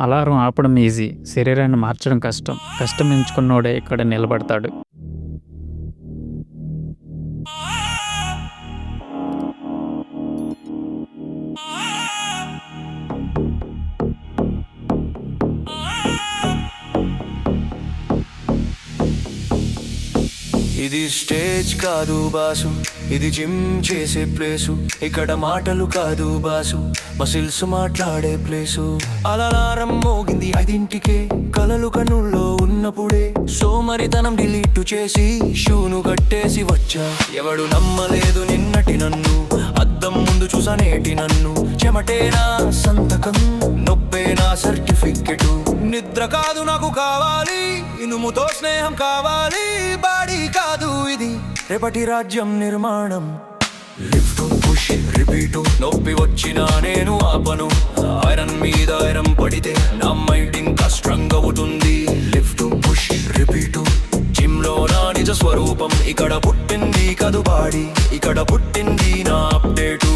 Alarm ఆపడం easy. శరీరాన్ని మార్చడం కష్టం. కష్టం ఎంచుకున్నోడే ఇక్కడ నిలబడతాడు. ఇది స్టేజ్ కాదు బాసు. ఇది జిమ్ చేసే ప్లేసు. ఇక్కడ మాటలు కాదు బాసు. మసిల్స్ మాట్లాడే ప్లేసు. అలారం మోగింది ఐదింటికే. కలలు కనుల్లో ఉన్నప్పుడే సోమరితనం డిలీట్ చేసి షూను కట్టేసి వచ్చా. ఎవడు నమ్మలేదు నిన్నటి నన్ను. అద్దం ముందు చూసనేటి నన్ను. చెమటేనా సంతకం? నొప్పేనా సర్టిఫికెట్? నిద్ర కాదు నాకు కావాలి. ఇనుముతో స్నేహం కావాలి. రేపటి రాజ్యం నిర్మాణం. లిఫ్ట్ పుష్ రిపీట్ నొప్పి వచ్చినా నేను ఆపను. ఐరన్ మీద ఐరన్ పడితే నా మైండ్ ఇంకా స్ట్రాంగ్ అవుతుంది. లిఫ్ట్ పుష్ రిపీట్ జిమ్లో నా నిజ స్వరూపం ఇక్కడ పుట్టింది కదు బాడీ ఇక్కడ పుట్టింది నా అప్డేటు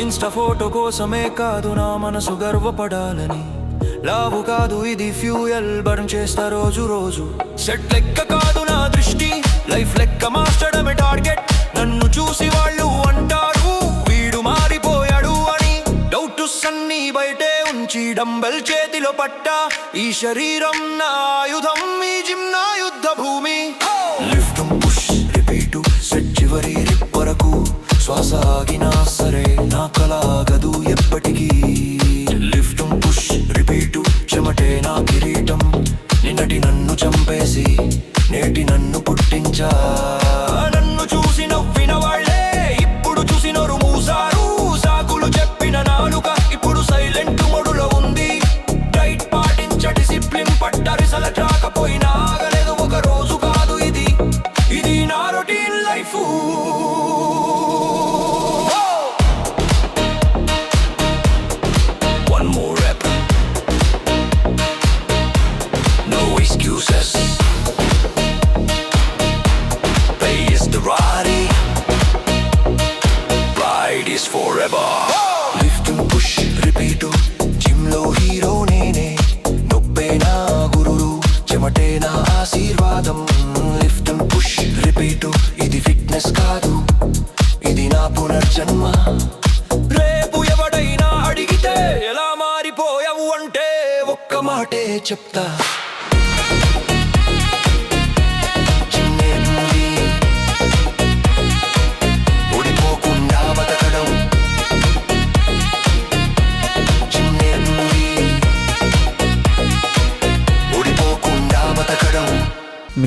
ఇన్స్టా ఫోటో కోసమే కాదు నా మనసు గర్వపడాలని. లావు కాదు ఇది ఫ్యూయల్ బర్న్ చేస్తా రోజు రోజు. సెట్ లెక్క కాదు నా దృష్టి లైఫ్ లెక్క మార్చడమే టార్గెట్. నన్ను చూసి వాళ్ళు అంటారు వీడు మారిపోయాడు అని. డౌట్ సన్నీ బయటే ఉంచి డంబెల్ చేతిలో పట్ట. ఈ శరీరం నా ఆయుధం ఈ జిమ్ నా యుద్ధ భూమి లిఫ్ట్ పుష్ రిపీటు సెట్ చివరి వరకు. శ్వాస ఆగినా సరే. నేటి నన్ను పుట్టించా. Forever. Lift and push, repeat. జిమ్లో హీరో నేనే నొప్పే నా గురువు చెమటే నా ఆశీర్వాదం లిఫ్ట్ అండ్ పుష్ రిపీట్ ఇది ఫిట్నెస్ కాదు ఇది నా పునర్జన్మ రేపు ఎవడైనా అడిగితే ఎలా మారిపోయావు అంటే ఒక్క మాటే చెప్తా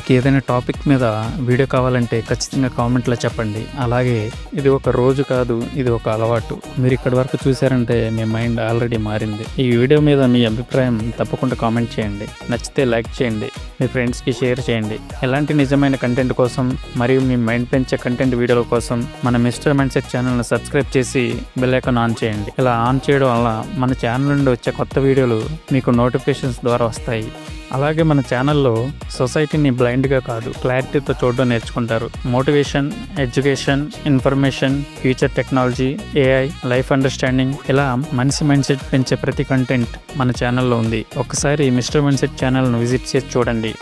మీకు ఏదైనా టాపిక్ మీద వీడియో కావాలంటే ఖచ్చితంగా కామెంట్లో చెప్పండి. అలాగే ఇది ఒక రోజు కాదు ఇది ఒక అలవాటు. మీరు ఇక్కడి వరకు చూసారంటే మీ మైండ్ ఆల్రెడీ మారింది. ఈ వీడియో మీద మీ అభిప్రాయం తప్పకుండా కామెంట్ చేయండి. నచ్చితే లైక్ చేయండి. మీ ఫ్రెండ్స్కి షేర్ చేయండి. ఎలాంటి నిజమైన కంటెంట్ కోసం మరియు మీ మైండ్ పెంచే కంటెంట్ వీడియోల కోసం మన మిస్టర్ మైండ్ సెట్ ఛానల్ని సబ్స్క్రైబ్ చేసి బెల్లైకాన్ ఆన్ చేయండి. ఇలా ఆన్ చేయడం వల్ల మన ఛానల్ నుండి వచ్చే కొత్త వీడియోలు మీకు నోటిఫికేషన్స్ ద్వారా వస్తాయి. అలాగే మన ఛానల్లో సొసైటీని బ్లైండ్గా కాదు క్లారిటీతో చూడడం నేర్చుకుంటారు. Motivation education information future technology AI life understanding ఇలా మనిషి మైండ్ సెట్ పెంచే ప్రతి కంటెంట్ మన ఛానల్లో ఉంది. ఒకసారి మిస్టర్ మైండ్ సెట్ ఛానల్ను విజిట్ చేసి చూడండి.